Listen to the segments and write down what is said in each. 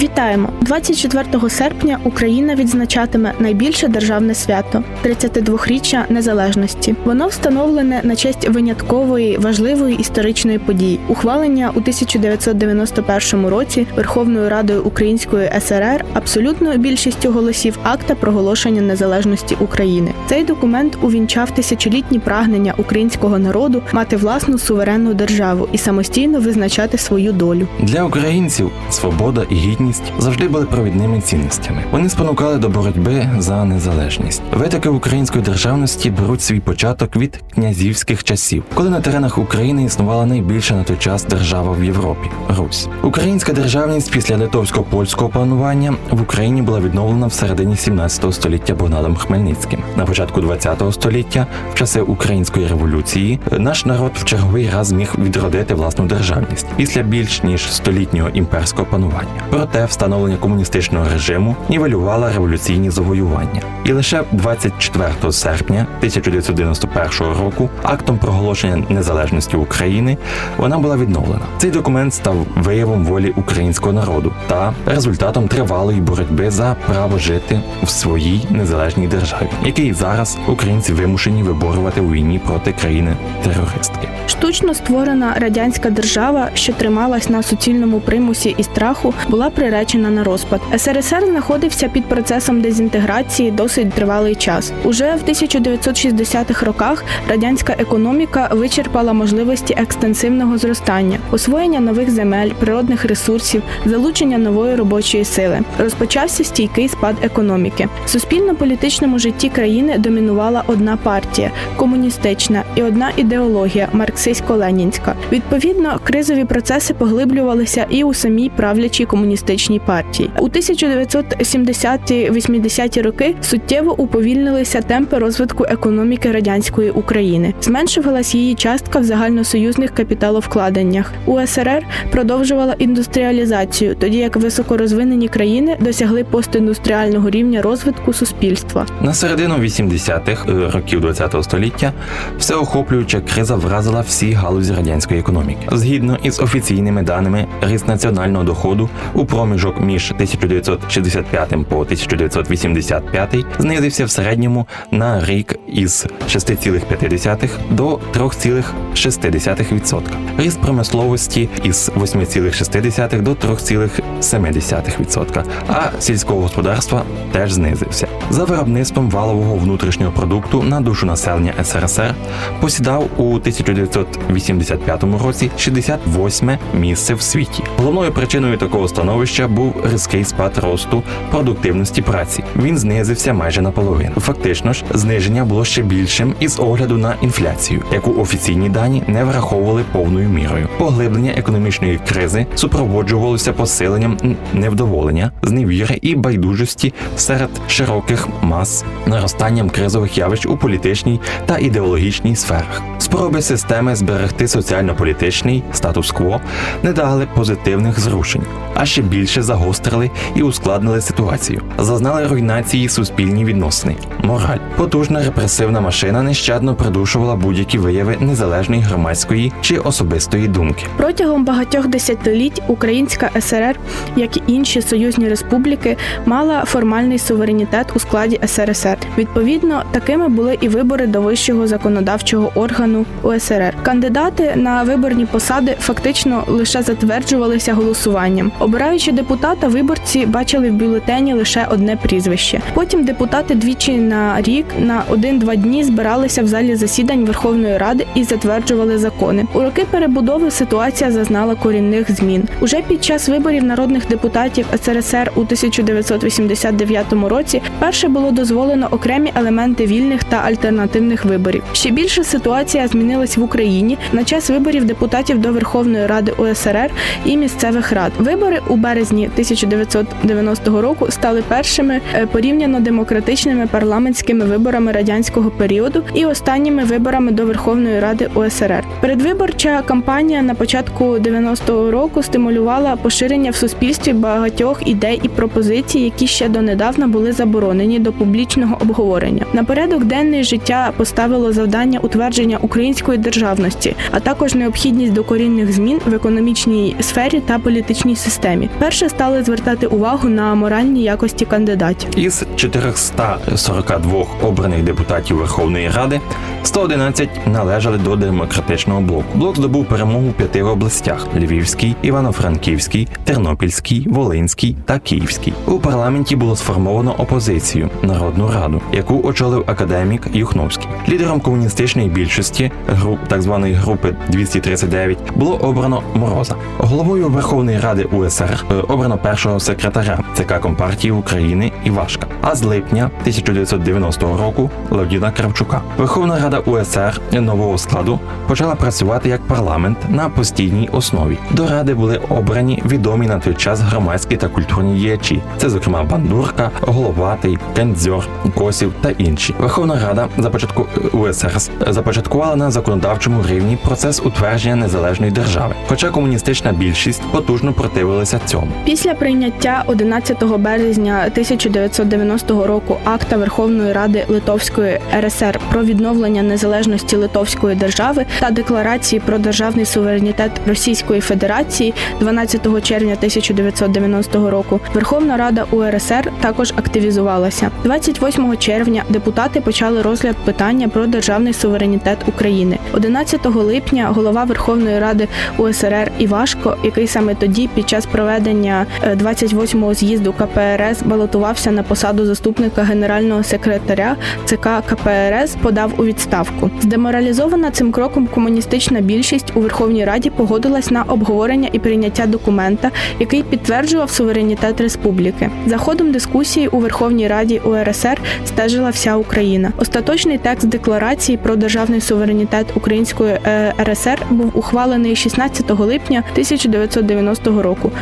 Вітаємо! 24 серпня Україна відзначатиме найбільше державне свято 32-річчя незалежності. Воно встановлене на честь виняткової важливої історичної події, ухвалення у 1991 році Верховною Радою Української СРР абсолютною більшістю голосів акта проголошення незалежності України. Цей документ увінчав тисячолітні прагнення українського народу мати власну суверенну державу і самостійно визначати свою долю. Для українців свобода і гідність завжди були провідними цінностями. Вони спонукали до боротьби за незалежність. Витоки української державності беруть свій початок від князівських часів, коли на теренах України існувала найбільша на той час держава в Європі Русь. Українська державність після литовсько-польського панування в Україні була відновлена в середині 17 століття Богданом Хмельницьким. На початку 20 століття, в часи української революції, наш народ в черговий раз зміг відродити власну державність після більш ніж столітнього імперського панування. Проте встановлення комуністичного режиму нівелювало революційні завоювання. І лише 24 серпня 1991 року актом проголошення незалежності України вона була відновлена. Цей документ став виявом волі українського народу та результатом тривалої боротьби за право жити в своїй незалежній державі, який зараз українці вимушені виборювати у війні проти країни терористки. Штучно створена радянська держава, що трималась на суцільному примусі і страху, була приречена на розпад. СРСР знаходився під процесом дезінтеграції досить тривалий час. Уже в 1960-х роках радянська економіка вичерпала можливості екстенсивного зростання, освоєння нових земель, природних ресурсів, залучення нової робочої сили. Розпочався стійкий спад економіки. В суспільно-політичному житті країни домінувала одна партія комуністична і одна ідеологія марксистсько-ленінська. Відповідно, кризові процеси поглиблювалися і у самій правлячій комуністичній партії. У 1970-80-ті роки суттєво уповільнилися темпи розвитку економіки радянської України. Зменшувалась її частка в загальносоюзних капіталовкладеннях. УСРР продовжувала індустріалізацію, тоді як високорозвинені країни досягли постіндустріального рівня розвитку суспільства. На середину 80-х е, років ХХ століття всеохоплююча криза вразила всі галузі радянської економіки. Згідно із офіційними даними, ріст національного доходу у проміжок між 1965 по 1985 знизився в середньому на рік із 6,5 до 3,6%. Ріст промисловості із 8,6 до 3,7%, а сільського господарства теж знизився. За виробництвом валового внутрішнього продукту на душу населення СРСР посідав у 1985 році 68 місце в світі. Головною причиною такого становища був різкий спад росту продуктивності праці. Він знизився майже наполовину. Фактично ж, зниження було ще більшим із огляду на інфляцію, яку офіційні дані не враховували повною мірою. Поглиблення економічної кризи супроводжувалося посиленням невдоволення, зневіри і байдужості серед широких мас, наростанням кризових явищ у політичній та ідеологічній сферах. Спроби системи зберегти соціально-політичний статус-кво не дали позитивних зрушень, а ще більше загострили і ускладнили ситуацію. Зазнали руйнації суспільні відносини, мораль. Потужна репресивна машина нещадно придушувала будь-які вияви незалежної громадської чи особистої думки. Протягом багатьох десятиліть Українська СРР, як і інші союзні республіки, мала формальний суверенітет у складі СРСР. Відповідно, такими були і вибори до вищого законодавчого органу УСРР. Кандидати на виборні посади фактично лише затверджувалися голосуванням. Обираючи депутата, виборці бачили в бюлетені лише одне прізвище. Потім депутати двічі на рік на один-два дні збиралися в залі засідань Верховної Ради і затверджували закони. У роки перебудови ситуація зазнала корінних змін. Уже під час виборів народних депутатів СРСР у 1989 році вперше було дозволено окремі елементи вільних та альтернативних виборів. Ще більше ситуація змінилась в Україні на час виборів депутатів до Верховної Ради УСРР і місцевих рад. Вибори у березні березні 1990 року стали першими е, порівняно демократичними парламентськими виборами радянського періоду і останніми виборами до Верховної Ради УСРР. Передвиборча кампанія на початку 90-го року стимулювала поширення в суспільстві багатьох ідей і пропозицій, які ще донедавна були заборонені до публічного обговорення. На порядок денний життя поставило завдання утвердження української державності, а також необхідність докорінних змін в економічній сфері та політичній системі. Перше стали звертати увагу на моральні якості кандидатів. Із 442 обраних депутатів Верховної Ради 111 належали до демократичного блоку. Блок здобув перемогу в п'яти областях: Львівській, Івано-Франківській, Тернопільській, Волинській та Київській. У парламенті було сформовано опозицію Народну Раду, яку очолив академік Юхновський. Лідером комуністичної більшості груп так званої групи 239 було обрано Мороза. Головою Верховної Ради УСР обрано першого секретаря ЦК Компартії України Івашка. А з липня 1990 року Леоніда Кравчука. Верховна Рада УСР нового складу почала працювати як парламент на постійній основі. До ради були обрані відомі на той час громадські та культурні діячі. Це, зокрема, Бандурка, Головатий, Кендзьор, Косів та інші. Верховна Рада започатку УСР започаткувала на законодавчому рівні процес утвердження незалежної держави. Хоча комуністична більшість потужно противилася цьому. Після прийняття 11 березня 1990 року акта Верховної Ради Литовської РСР про відновлення незалежності Литовської держави та декларації про державний суверенітет Російської Федерації 12 червня 1990 року Верховна Рада УРСР також активізувалася. 28 червня депутати почали розгляд питання про державний суверенітет України. 11 липня голова Верховної Ради УСРР Івашко, який саме тоді під час проведення е, 28-го з'їзду КПРС балотувався на посаду заступника генерального секретаря ЦК КПРС, подав у відставку. Здеморалізована цим кроком комуністична більшість у Верховній Раді погодилась на обговорення і прийняття документа, який підтверджував суверенітет республіки. За ходом дискусії у Верховній Раді УРСР стежила вся Україна. Остаточний текст декларації про державний суверенітет Української е, РСР був ухвалений 16 липня 1990 року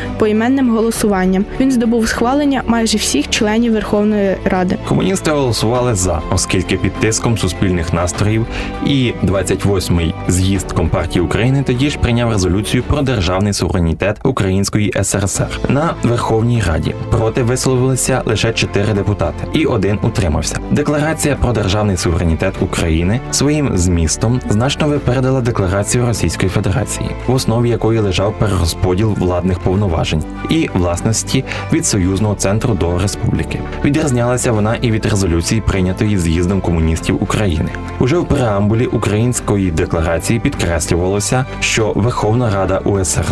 поіменним голосуванням. Він здобув схвалення майже всіх членів Верховної Ради. Комуністи голосували за, оскільки під тиском суспільних настроїв і 28-й з'їзд Компартії України тоді ж прийняв резолюцію про державний суверенітет Української СРСР на Верховній Раді. Проти висловилися лише чотири депутати, і один утримався. Декларація про державний суверенітет України своїм змістом значно випередила декларацію Російської Федерації, в основі якої лежав перерозподіл владних повноважень і власності від союзного центру до республіки. Відрізнялася вона і від резолюції, прийнятої з'їздом комуністів України. Уже в преамбулі української декларації підкреслювалося, що Верховна Рада УСР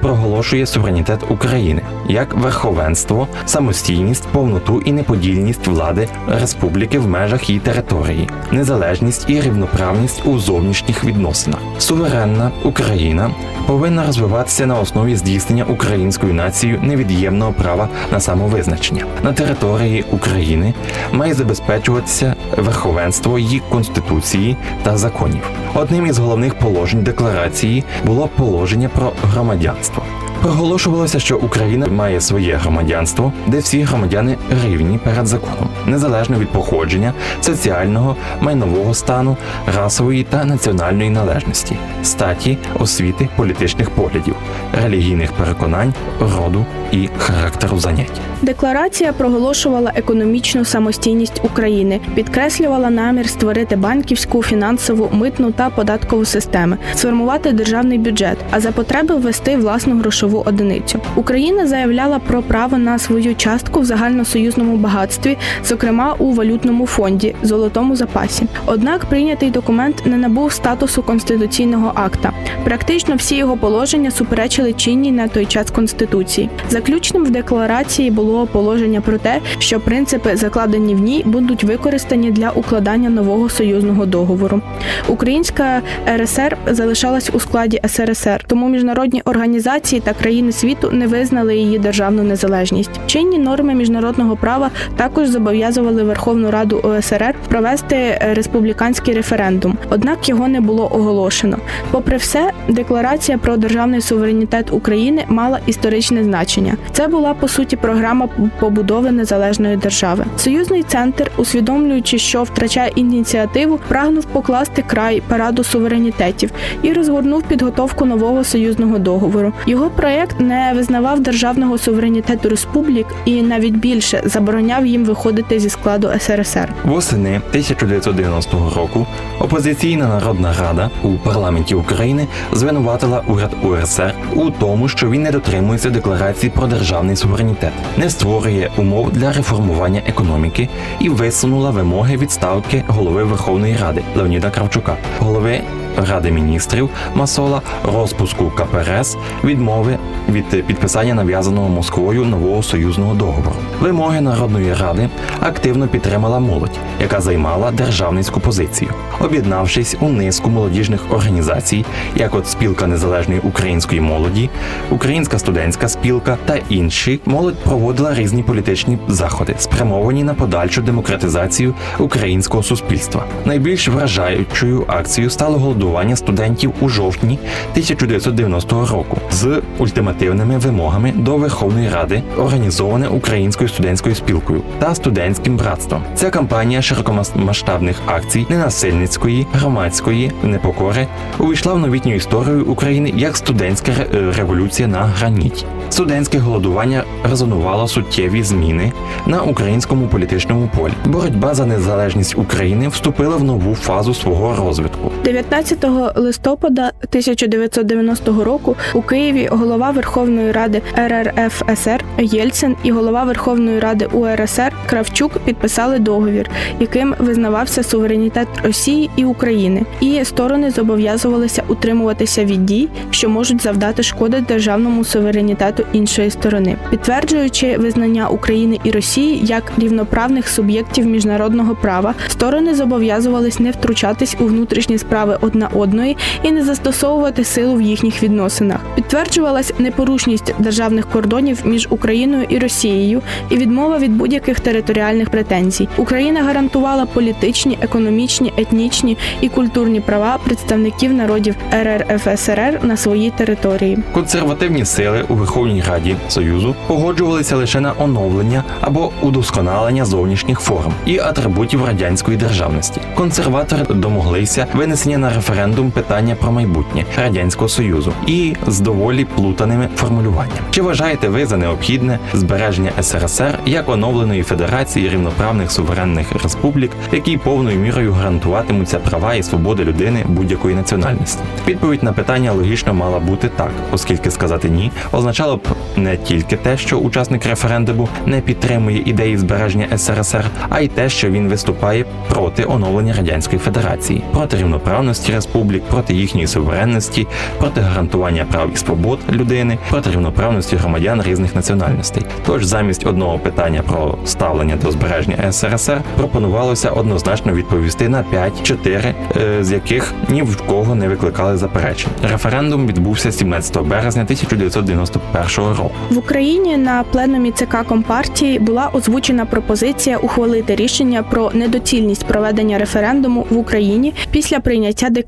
проголошує суверенітет України як верховенство, самостійність, повноту і неподільність влади республіки в межах її території, незалежність і рівноправність у зовнішніх відносинах. Суверенна Україна повинна розвиватися на основі здійснення українською нацією невід'ємного права на самовизначення. На території України має забезпечуватися верховенство її конституції та законів. Одним із головних положень декларації було положення про громадянство. Проголошувалося, що Україна має своє громадянство, де всі громадяни рівні перед законом, незалежно від походження, соціального, майнового стану, расової та національної належності, статі, освіти, політичних поглядів, релігійних переконань, роду і характеру занять. Декларація проголошувала економічну самостійність України, підкреслювала намір створити банківську, фінансову, митну та податкову системи, сформувати державний бюджет, а за потреби ввести власну грошову одиницю. Україна заявляла про право на свою частку в загальносоюзному багатстві, зокрема у валютному фонді, золотому запасі. Однак прийнятий документ не набув статусу конституційного акта. Практично всі його положення суперечили чинній на той час конституції. Заключним в декларації було положення про те, що принципи, закладені в ній, будуть використані для укладання нового союзного договору. Українська РСР залишалась у складі СРСР, тому міжнародні організації та країни світу не визнали її державну незалежність. Чинні норми міжнародного права також зобов'язували Верховну Раду ОСРР провести е, республіканський референдум, однак його не було оголошено. Попри все, декларація про державний суверенітет України мала історичне значення. Це була по суті програма побудови незалежної держави. Союзний центр, усвідомлюючи, що втрачає ініціативу, прагнув покласти край параду суверенітетів і розгорнув підготовку нового союзного договору. Його проект не визнавав державного суверенітету республік і навіть більше забороняв їм виходити зі складу СРСР. Восени 1990 року опозиційна народна рада у парламенті України звинуватила уряд УРСР у тому, що він не дотримується декларації про державний суверенітет, не створює умов для реформування економіки і висунула вимоги відставки голови Верховної Ради Леоніда Кравчука, голови Ради міністрів Масола, розпуску КПРС, відмови від підписання нав'язаного Москвою нового союзного договору. Вимоги Народної ради активно підтримала молодь, яка займала державницьку позицію, об'єднавшись у низку молодіжних організацій, як от спілка незалежної української молоді, Українська студентська спілка та інші. Молодь проводила різні політичні заходи, спрямовані на подальшу демократизацію українського суспільства. Найбільш вражаючою акцією стало голодування студентів у жовтні 1990 року з ультимативними вимогами до Верховної Ради, організоване Українською студентською спілкою та студентським братством. Ця кампанія широкомасштабних акцій ненасильницької громадської непокори увійшла в новітню історію України як студентська революція на граніті. Студентське голодування резонувало суттєві зміни на українському політичному полі. Боротьба за незалежність України вступила в нову фазу свого розвитку. 19 листопада 1990 року у Києві голова Верховної Ради РРФСР Єльцин і голова Верховної Ради УРСР Кравчук підписали договір, яким визнавався суверенітет Росії і України, і сторони зобов'язувалися утримуватися від дій, що можуть завдати шкоди державному суверенітету іншої сторони, підтверджуючи визнання України і Росії як рівноправних суб'єктів міжнародного права, сторони зобов'язувались не втручатись у внутрішні справи одна одної і не застосовувати силу в їхніх відносинах. Підтверджувалась непорушність державних кордонів між Україною і Росією і відмова від будь-яких територіальних претензій. Україна гарантувала політичні, економічні, етнічні і культурні права представників народів РРФСР на своїй території. Консервативні сили у Верховній Раді Союзу погоджувалися лише на оновлення або удосконалення зовнішніх форм і атрибутів радянської державності. Консерватори домоглися винесення на референдум питання про майбутнє радянського союзу і з доволі плутаними формулюваннями. Чи вважаєте ви за необхідне збереження СРСР як оновленої федерації рівноправних суверенних республік, які повною мірою гарантуватимуться права і свободи людини будь-якої національності? Відповідь на питання логічно мала бути так, оскільки сказати ні означало б не тільки те, що учасник референдуму не підтримує ідеї збереження СРСР, а й те, що він виступає проти оновлення радянської федерації, проти рівноправності республік, проти їхньої суверенності, проти гарантування прав і свобод людини, проти рівноправності громадян різних національностей. Тож замість одного питання про ставлення до збереження СРСР пропонувалося однозначно відповісти на 5-4, е, з яких ні в кого не викликали заперечень. Референдум відбувся 17 березня 1991 року. В Україні на пленумі ЦК Компартії була озвучена пропозиція ухвалити рішення про недоцільність проведення референдуму в Україні після прийняття декларації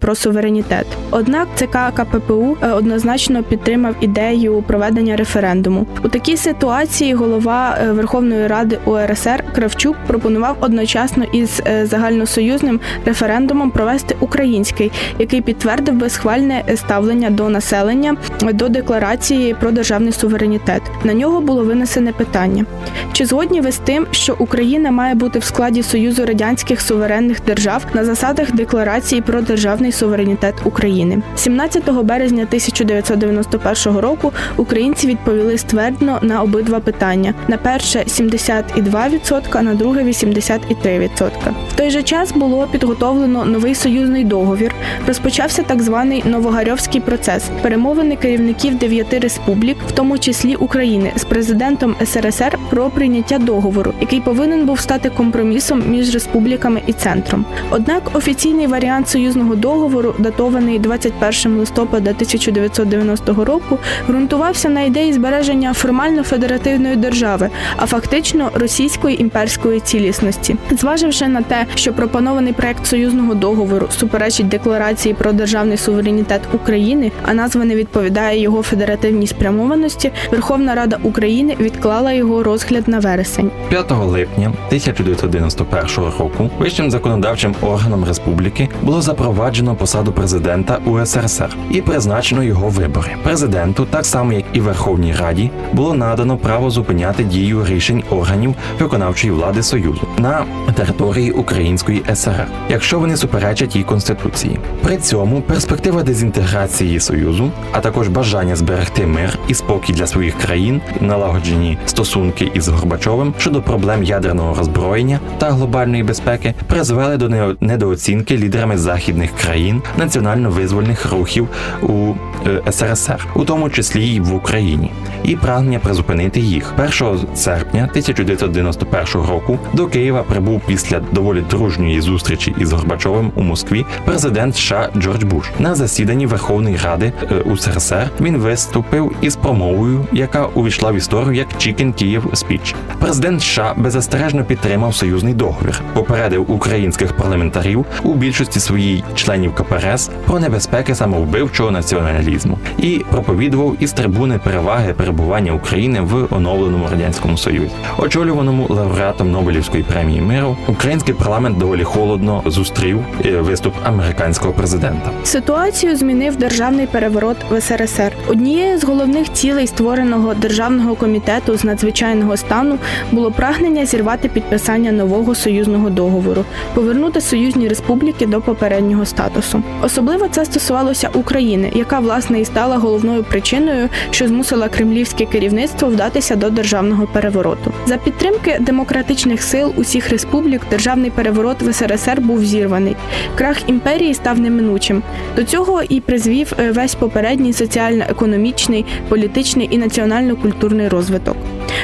про суверенітет. Однак ЦК КППУ е, однозначно підтримав ідею проведення референдуму. У такій ситуації голова е, Верховної Ради УРСР Кравчук пропонував одночасно із е, загальносоюзним референдумом провести український, який підтвердив би схвальне ставлення до населення до декларації про державний суверенітет. На нього було винесене питання: чи згодні ви з тим, що Україна має бути в складі Союзу радянських суверенних держав на засадах декларації про державний суверенітет України? 17 березня 1991 року українці відповіли ствердно на обидва питання: на перше 72%, на друге 83%. В той же час було підготовлено новий союзний договір. Розпочався так званий Новогарьовський процес. Перемовини керівників дев'яти республік, в тому числі України, з президентом СРСР про прийняття договору, який повинен був стати компромісом між республіками і центром. Однак офіційний варіант союзного договору, датований 21 листопада 1990 року, ґрунтувався на ідеї збереження формально федеративної держави, а фактично російської імперської цілісності. Зваживши на те, що пропонований проект союзного договору суперечить декларації про державний суверенітет України, а назва не відповідає його федеративній спрямованості, Верховна Рада України відклала його розгляд на вересень. 5 липня 1991 року вищим законодавчим органом республіки було запроваджено посаду президента УСРСР і призначено його вибори. Президенту, так само як і Верховній Раді, було надано право зупиняти дію рішень органів виконавчої влади Союзу на території Української СРР, якщо вони суперечать її конституції. При цьому перспектива дезінтеграції Союзу, а також бажання зберегти мир і спокій для своїх країн, налагоджені стосунки із Горбачовим щодо проблем ядерного роззброєння та глобальної безпеки, призвели до недооцінки лідерами західних країн національно-визвольних рухів у е, СРСР, у тому числі й в Україні, і прагнення призупинити їх 1 серпня 1991 року до Києва прибув після доволі дружньої зустрічі із Горбачовим у Москві президент США Джордж Буш. На засіданні Верховної Ради е, УСРСР він виступив із промовою, яка увійшла в історію як Chicken Київ Speech. Президент США беззастережно підтримав союзний договір, попередив українських парламентарів у більшості своїй членів КПРС про небезпеки самовбивчого націоналізму і проповідував із трибуни переваги перебування України в оновленому радянському союзі, очолюваному лауреатом Нобелівської премії миру. Український парламент доволі холодно зустрів е, виступ американського президента. Ситуацію змінив державний переворот в СРСР. Однією з головних цілей створеного державного комітету з надзвичайного стану було прагнення зірвати підписання нового союзного договору, повернути союзні республіки до попереднього статусу. Особливо це стосувалося України, яка власне і стала головною причиною, що змусила кремлівське керівництво вдатися до державного перевороту. За підтримки демократичних сил усіх республік державний переворот в СРСР був зірваний. Крах імперії став неминучим. До цього і призвів е, весь попередній соціально-економічний, політичний і національно-культурний розвиток.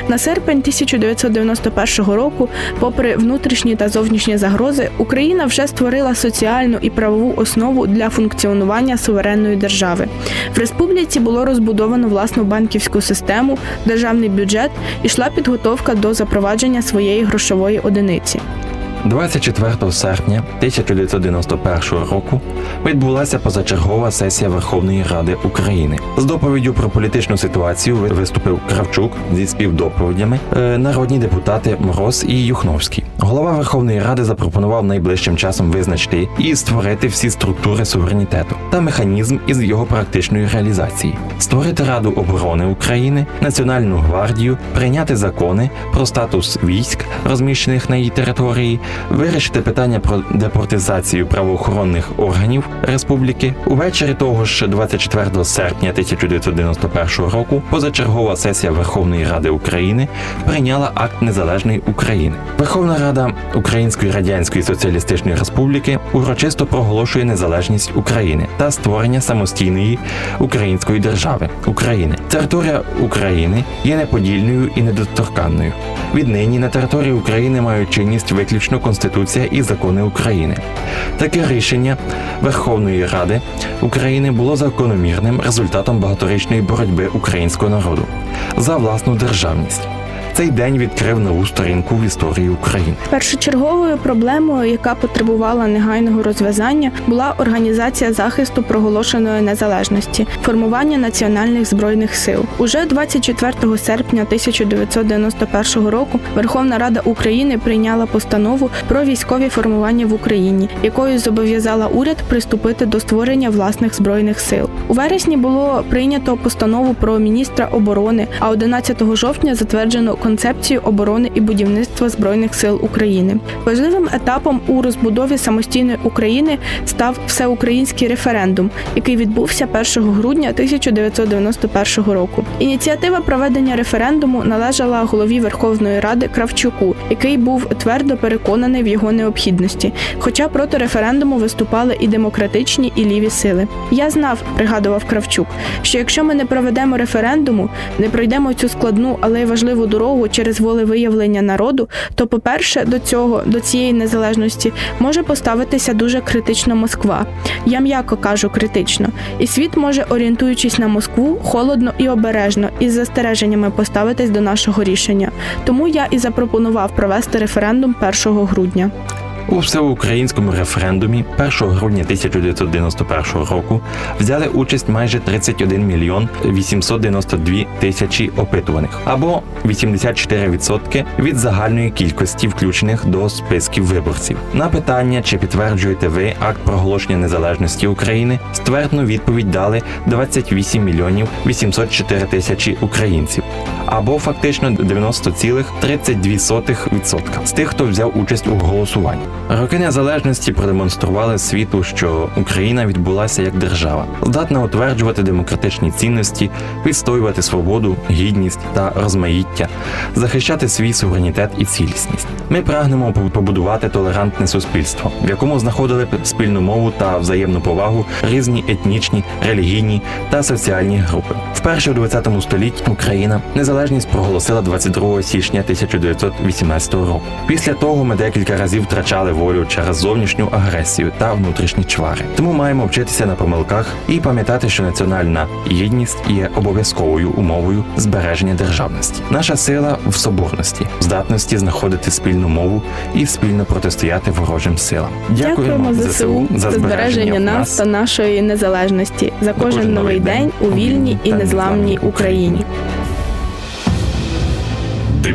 На серпень 1991 року, попри внутрішні та зовнішні загрози, Україна вже створила соціальну і правову основу для функціонування суверенної держави. В республіці було розбудовано власну банківську систему, державний бюджет ішла підготовка до запровадження своєї грошової одиниці. 24 серпня 1991 року відбулася позачергова сесія Верховної Ради України. З доповіддю про політичну ситуацію ви- виступив Кравчук зі співдоповідями, е, народні депутати Мороз і Юхновський. Голова Верховної Ради запропонував найближчим часом визначити і створити всі структури суверенітету та механізм із його практичної реалізації, створити Раду оборони України, Національну гвардію, прийняти закони про статус військ, розміщених на її території, вирішити питання про депортизацію правоохоронних органів республіки. Увечері того ж 24 серпня 1991 року позачергова сесія Верховної Ради України прийняла акт незалежної України. Верховна Рада Української Радянської Соціалістичної Республіки урочисто проголошує незалежність України та створення самостійної української держави України. Територія України є неподільною і недоторканною. Віднині на території України мають чинність виключно Конституція і закони України. Таке рішення Верховної Ради України було закономірним результатом багаторічної боротьби українського народу за власну державність. Цей день відкрив нову сторінку в історії України. Першочерговою проблемою, яка потребувала негайного розв'язання, була організація захисту проголошеної незалежності, формування національних збройних сил. Уже 24 серпня 1991 року Верховна Рада України прийняла постанову про військові формування в Україні, якою зобов'язала уряд приступити до створення власних збройних сил. У вересні було прийнято постанову про міністра оборони, а 11 жовтня затверджено концепцію оборони і будівництва збройних сил України. Важливим етапом у розбудові самостійної України став всеукраїнський референдум, який відбувся 1 грудня 1991 року. Ініціатива проведення референдуму належала голові Верховної Ради Кравчуку, який був твердо переконаний в його необхідності. Хоча проти референдуму виступали і демократичні, і ліві сили. Я знав, пригадував Кравчук, що якщо ми не проведемо референдуму, не пройдемо цю складну, але й важливу дорогу. Перемогу через волевиявлення народу, то, по-перше, до цього, до цієї незалежності, може поставитися дуже критично Москва. Я м'яко кажу критично. І світ може, орієнтуючись на Москву, холодно і обережно, із застереженнями поставитись до нашого рішення. Тому я і запропонував провести референдум 1 грудня. У всеукраїнському референдумі 1 грудня 1991 року взяли участь майже 31 мільйон 892 тисячі опитуваних, або 84% від загальної кількості включених до списків виборців. На питання, чи підтверджуєте ви акт проголошення незалежності України, ствердну відповідь дали 28 мільйонів 804 тисячі українців, або фактично 90,32% з тих, хто взяв участь у голосуванні. Роки незалежності продемонстрували світу, що Україна відбулася як держава, здатна утверджувати демократичні цінності, відстоювати свободу, гідність та розмаїття, захищати свій суверенітет і цілісність. Ми прагнемо побудувати толерантне суспільство, в якому знаходили б спільну мову та взаємну повагу різні етнічні, релігійні та соціальні групи. Вперше у 20 столітті Україна незалежність проголосила 22 січня 1918 року. Після того ми декілька разів втрачали волю через зовнішню агресію та внутрішні чвари. Тому маємо вчитися на помилках і пам'ятати, що національна єдність є обов'язковою умовою збереження державності. Наша сила в соборності, в здатності знаходити спільну мову і спільно протистояти ворожим силам. Дякуємо ЗСУ за збереження нас та нашої незалежності за кожен новий день у вільній і незламній Україні.